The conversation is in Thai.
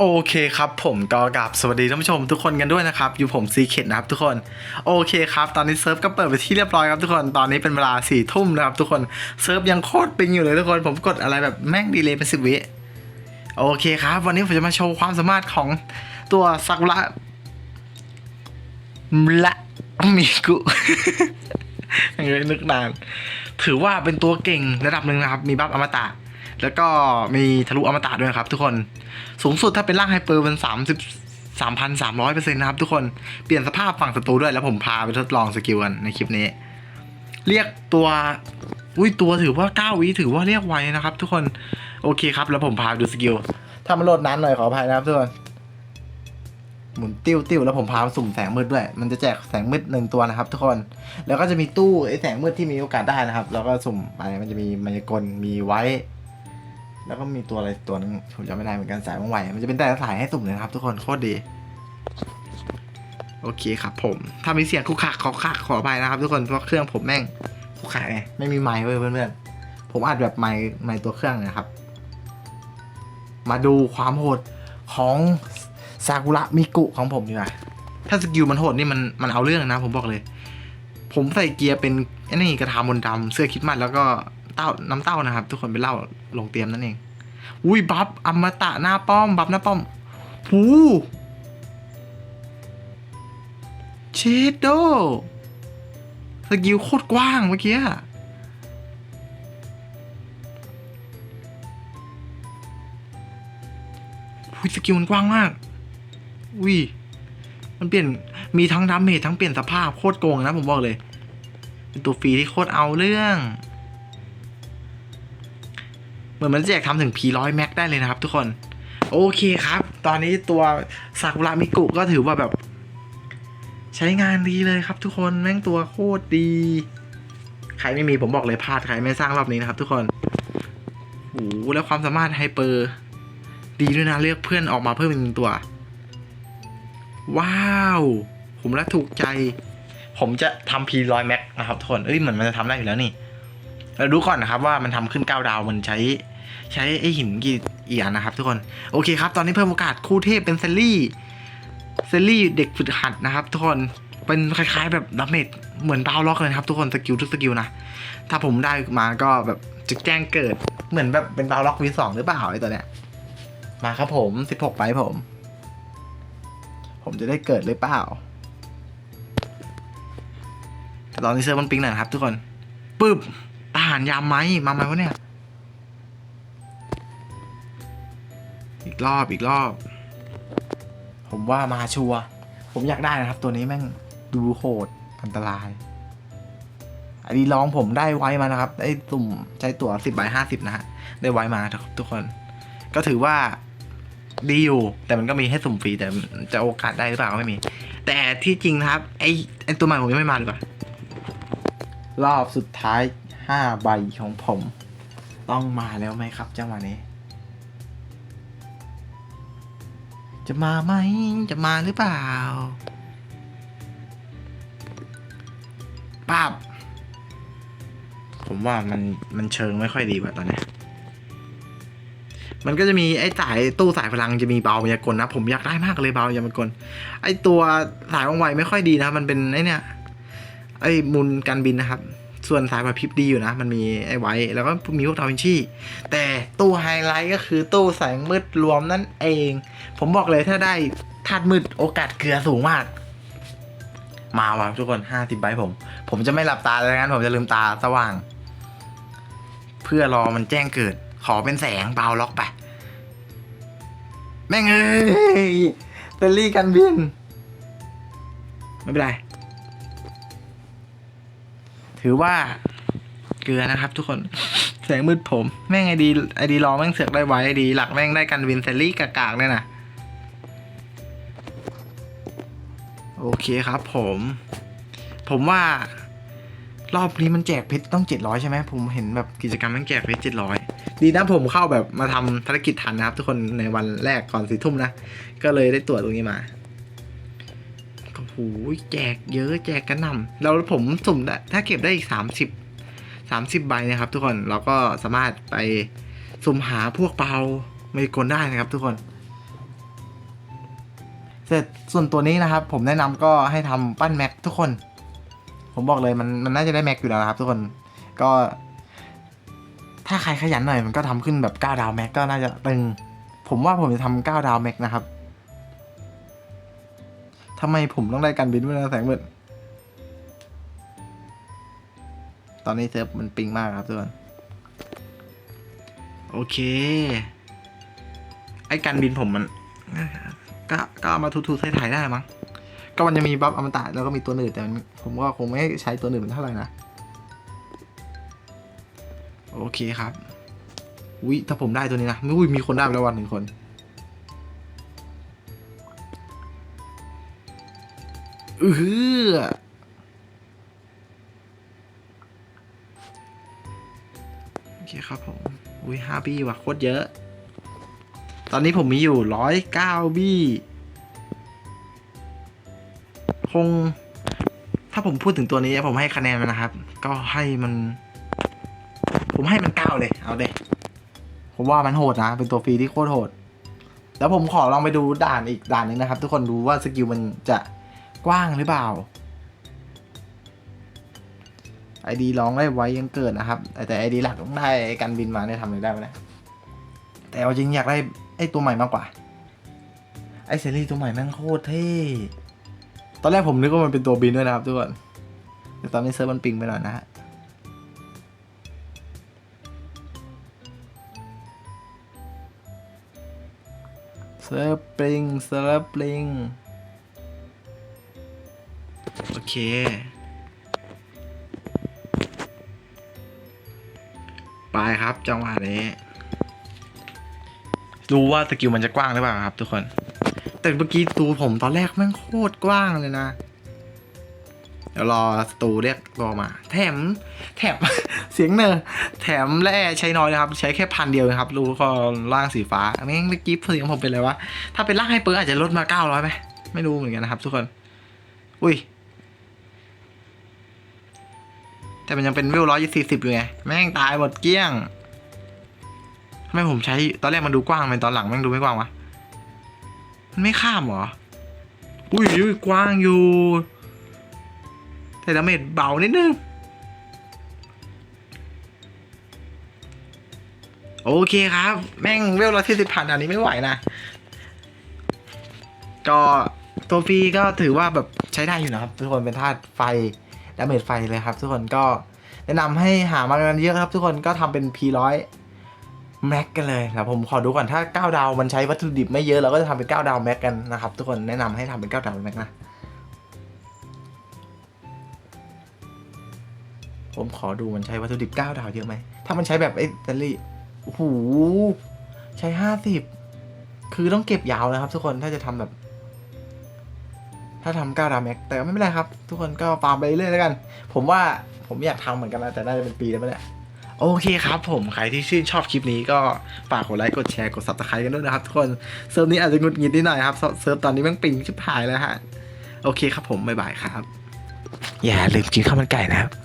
โอเคครับผมก็กราบสวัสดีท่านผู้ชมทุกคนกันด้วยนะครับ อยู่ผมซีเคดนะครับทุกคนโอเคครับตอนนี้เซิร์ฟก็เปิดไปที่เรียบร้อยครับทุกคนตอนนี้เป็นเวลาสี่ทุ่มนะครับทุกคนเซิร์ฟยังโคตรปิงอยู่เลยทุกคนผมกดอะไรแบบแม่งดีเลยเป็นสิบวิโอเคครับ วันนี้ผมจะมาโชว์ความสามารถของตัวซากุระละมิกุยังยนึกนาน ถือว่าเป็นตัวเก่งระดับหนึ่งนะครับ มีบัฟอมตะ แล้วก็มีทะลุอมตะด้วยครับทุกคน สูงสุดถ้าเป็นร่างไฮเปอร์เป็นสามสิบสามพันสามร้อยเปอร์เซ็นต์นะครับทุกคน เปลี่ยนสภาพฝั่งศัตรูด้วยแล้วผมพาไปทดลองสกิลกันในคลิปนี้ เรียกตัวอุ้ยตัวถือว่าเก้าวิถือว่าเรียกไวนะครับ ทุกคน โอเคครับ แล้วผมพาดูสกิล ถ้ามันโหลดนานหน่อยขออภัยนะครับทุกคน หมุนติ้วติ้วแล้วผมพาสุ่มแสงมืดด้วย มันจะแจกแสงมืดหนึ่งตัวนะครับ ทุกคน แล้วก็จะมีตู้ไอ้แสงมืดที่มีโอกาสได้นะครับ แล้วก็สุ่มไปมันจะมีมายากลมีไว้ แล้วก็มีตัวอะไรตัวนึงผมจำไม่ได้เหมือนกันสายว่องไวมันจะเป็นแต่ละสายให้สุ่มเลยนะครับ ทุกคนโคตรดี โอเคครับผม ถ้ามีเสียงคุกคักขอคักขออภัยนะครับ ทุกคนเพราะเครื่องผมแม่งคุกคักไงไม่มีไมค์เว้ยเพื่อนๆผมอัดแบบไมค์ไมค์ตัวเครื่องนะครับ มาดูความโหดของซากุระมิกุของผมดีกว่าถ้าสกิลมันโหดนี่มันมันเอาเรื่องนะ ผมบอกเลย ผมใส่เกียร์เป็นไอ้นี่กระทามนดำเสื้อคิดมัดแล้วก็ เต้าน้ำเต้านะครับ ทุกคนเป็นเหล้าลงเตรียมนั่นเอง อุ้ยบัฟอมตะหน้าป้อม บัฟหน้าป้อมหูเชดโดสกิลโคตรกว้างเมื่อกี้อะอุ้ยสกิลมันกว้างมาก อุ้ย มันเปลี่ยน มีทั้งดาเมจทั้งเปลี่ยนสภาพโคตรโกงนะผมบอกเลย เป็นตัวฟรีที่โคตรเอาเรื่อง เหมือนมันแจกทำถึงพีร้อยแม็กได้เลยนะครับทุกคน โอเคครับ ตอนนี้ตัวซากุระมิกุก็ถือว่าแบบ ใช้งานดีเลยครับทุกคนแม่งตัวโคตรดี ใครไม่มีผมบอกเลยพลาดใครไม่สร้างรอบนี้นะครับทุกคนโอ้แล้วความสามารถไฮเปอร์ ดีด้วยนะเลือกเพื่อนออกมาเพิ่มอีกหนึ่งตัว ว้าว ผมและถูกใจ ผมจะทำพีร้อยแม็กนะครับทุกคน เอ้ยเหมือนมันจะทำได้อยู่แล้วนี่ เราดูก่อนนะครับว่ามันทำขึ้น9ดาวมันใช้ ใช้ไอหินกี่เอีอันนะครับ ทุกคนโอเคครับ ตอนนี้เพิ่มโอกาสคู่เทพเป็นเซลลี่เซลลี่เด็กฝึกหัดนะครับ ทุกคนเป็นคล้ายๆ แบบดัมเมจเหมือนดาวล็อกเลยครับ ทุกคนสกิลทุกสกิลนะถ้าผมได้มาก็แบบจะแจ้งเกิดเหมือนแบบเป็นดาวล็อกวีสองหรือเปล่าไอตัวเนี้ยมาครับผม16ไปผม ผมจะได้เกิดหรือเปล่าตอนนี้เซิร์มันปิงหน่อยนะครับทุกคนปึ๊บ อาหารยามไหมมาไหมวะเนี่ย อีกรอบอีกรอบ ผมว่ามาชัวผมอยากได้นะครับ ตัวนี้แม่งดูโหดอันตราย อันนี้ลองผมได้ไว้มานะครับ ได้ตุ่มใช้ตั๋วสิบใบห้าสิบนะฮะ ได้ไว้มาทุกคน ก็ถือว่าดีอยู่ แต่มันก็มีให้สุ่มฟรี แต่จะโอกาสได้หรือเปล่าก็ไม่มี แต่ที่จริงนะครับ ไอไอตัวใหม่ผมยังไม่มาเลยว่ะรอบสุดท้าย ห้าใบของผม ต้องมาแล้วไหมครับจังหวะนี้ จะมาไหมจะมาหรือเปล่าป้าบผมว่ามันมันเชิงไม่ค่อยดีว่ะตอนเนี้ยมันก็จะมีไอ้สายตู้สายพลังจะมีเบามายากลนะ ผมอยากได้มากเลยเบายากลไอ้ตัวสายว่องไวไม่ค่อยดีนะ มันเป็นไอ้เนี่ยไอ้มุนการบินนะครับ ส่วนสายแบบพริบดีอยู่นะ มันมีไอ้ไว้ แล้วก็มีพวกดาวินชีแต่ตู้ไฮไลท์ก็คือตู้แสงมืดรวมนั่นเอง ผมบอกเลยถ้าได้ธาตุมืดโอกาสเกลือสูงมาก มาว่ะทุกคนห้าสิบใบผม ผมจะไม่หลับตาเลยงั้นผมจะลืมตาสว่าง เพื่อรอมันแจ้งเกิด ขอเป็นแสงเบาล็อกไป แม่งเอ้ยเตลลี่กันบิน ไม่เป็นไร ถือว่าเกลือนะครับ ทุกคนแสงมืดผม แม่งไอดีไอดีรองแม่งเสือกได้ไว้ไอดีหลักแม่งได้กันวินเซลลี่กากๆเนี่ยนะโอเคครับผม ผมว่ารอบนี้มันแจกเพชรต้องเจ็ดร้อยใช่ไหมผมเห็นแบบกิจกรรมมันแจกเพชรเจ็ดร้อยดีนะผมเข้าแบบมาทำภารกิจทันนะครับ ทุกคนในวันแรกก่อนสี่ทุ่มนะ ก็เลยได้ตั๋วตรงนี้มา โหแจกเยอะแจกกระหน่ำแล้วผมสุ่มได้ถ้าเก็บได้อีกสามสิบสามสิบใบนะครับ ทุกคนเราก็สามารถไปสุ่มหาพวกเปาไม่กลได้นะครับ ทุกคนเสร็จส่วนตัวนี้นะครับ ผมแนะนำก็ให้ทำปั้นแม็กทุกคน ผมบอกเลยมันมันน่าจะได้แม็กอยู่แล้วนะครับ ทุกคนก็ ถ้าใครขยันหน่อยมันก็ทำขึ้นแบบ9ดาวแม็กก็น่าจะตึง ผมว่าผมจะทำ9ดาวแม็กนะครับำไมผมต้องได้การบินด้วยนะแสงมืดตอนนี้เซิร์ฟมันปิงมากครับทุกคนโอเค ไอ้การบินผมมัน ก็ก็เอามาทูๆใส่ถ่ายได้มั้งก็มันจะมีบัฟอมตะแล้วก็มีตัวหนืดแต่มันผมว่าคงไม่ใช้ตัวหนืดมันเท่าไหร่นะโอเคครับอุ้ยถ้าผมได้ตัวนี้นะอุ้ยมีคนได้ไปแล้ววันหนึ่งคน อืออโอเคครับผม อุ้ยห้าบี้ว่ะโคตรเยอะ ตอนนี้ผมมีอยู่ร้อยเก้าบี้คง ถ้าผมพูดถึงตัวนี้ผมให้คะแนนมันนะครับ ก็ให้มัน ผมให้มันเก้าเลย เอาเด็ผมว่ามันโหดนะ เป็นตัวฟรีที่โคตรโหด แล้วผมขอลองไปดูด่านอีกด่านหนึงนะครับ ทุกคนดูว่าสกิลมันจะ กว้างหรือเปล่าไอดีร้องได้ไว้ยังเกิดนะครับ แต่ไอดีหลักต้องได้ไอการบินมาเนี่ยทำอะไรได้ไหมนะแต่เอาจริงอยากได้ไอตัวใหม่มากกว่า ไอเซรีตัวใหม่แม่งโคตรเท่ตอนแรกผมนึกว่ามันเป็นตัวบินด้วยนะครับทุกคนแต่ตอนนี้เซิร์ฟมันปิงไปหน่อยนะฮะเซิร์ฟปริงเซิร์ฟปริง เค ไปครับจังหวะนี้ ดูว่าสกิลมันจะกว้างหรือเปล่าครับทุกคน แต่เมื่อกี้ตูผมตอนแรกแม่งโคตรกว้างเลยนะ เดี๋ยวรอสตูเรียกรอมา แถม แถม เสียงเนอแถมแร่ใช้น้อยนะครับ ใช้แค่พันเดียวนะครับ รู้ก็ล่างสีฟ้าแม่งเมื่อกี้เสียงผมเป็นอะไรวะ ถ้าเป็นล่างให้เปิร์อาจจะลดมาเก้าร้อยไหมไม่รู้เหมือนกันนะครับทุกคน อุ้ย แต่มันยังเป็นวิวร้อยสี่สิบอยู่ไง แม่งตายหมดเกลี้ยงทำไมผมใช้ตอนแรกมันดูกว้างไมตอนหลังแม่งดูไม่กว้างวะมันไม่ข้ามเหรอ อุ้ยอุ้ยกว้างอยู่ แต่ดาเมจเบานิดนึงโอเคครับ แม่งเวลร้อยสี่สิบผ่านอันนี้ไม่ไหวนะ ก็ตัวฟรีก็ถือว่าแบบใช้ได้อยู่นะครับ ทุกคนเป็นธาตุไฟ ดาเมจไฟเลยครับ ทุกคนก็แนะนำให้หามากันเยอะครับ ทุกคนก็ทำเป็น P100 แม็กกันเลยแล้วผมขอดูก่อนถ้า 9 ดาวมันใช้วัตถุดิบไม่เยอะเราก็จะทำเป็น 9 ดาวแม็กกันนะครับ ทุกคนแนะนำให้ทำเป็น 9 ดาวแม็กนะ ผมขอดูมันใช้วัตถุดิบ 9 ดาวเยอะไหม ถ้ามันใช้แบบไอ้เซลลี่โอ้โหใช้ 50 คือต้องเก็บยาวนะครับ ทุกคนถ้าจะทำแบบ ถ้าทำ9ดาวแม็กแต่ก็ไม่เป็นไรครับ ทุกคนก็ฟาร์มไปเรื่อยๆแล้วกัน ผมว่าผมอยากทำเหมือนกันนะแต่น่าจะเป็นปีแล้วไหมเนี่ยโอเคครับผม ใครที่ชื่นชอบคลิปนี้ก็ฝากกดไลค์กดแชร์กด subscribe กันด้วยนะครับทุกคนเซิร์ฟนี้อาจจะงุดหงิดนิดหน่อยครับเซิร์ฟตอนนี้แม่งปิงชิบหายแล้วฮะ โอเคครับผม บ๊ายบายครับ อย่าลืมกินข้าวมันไก่นะครับ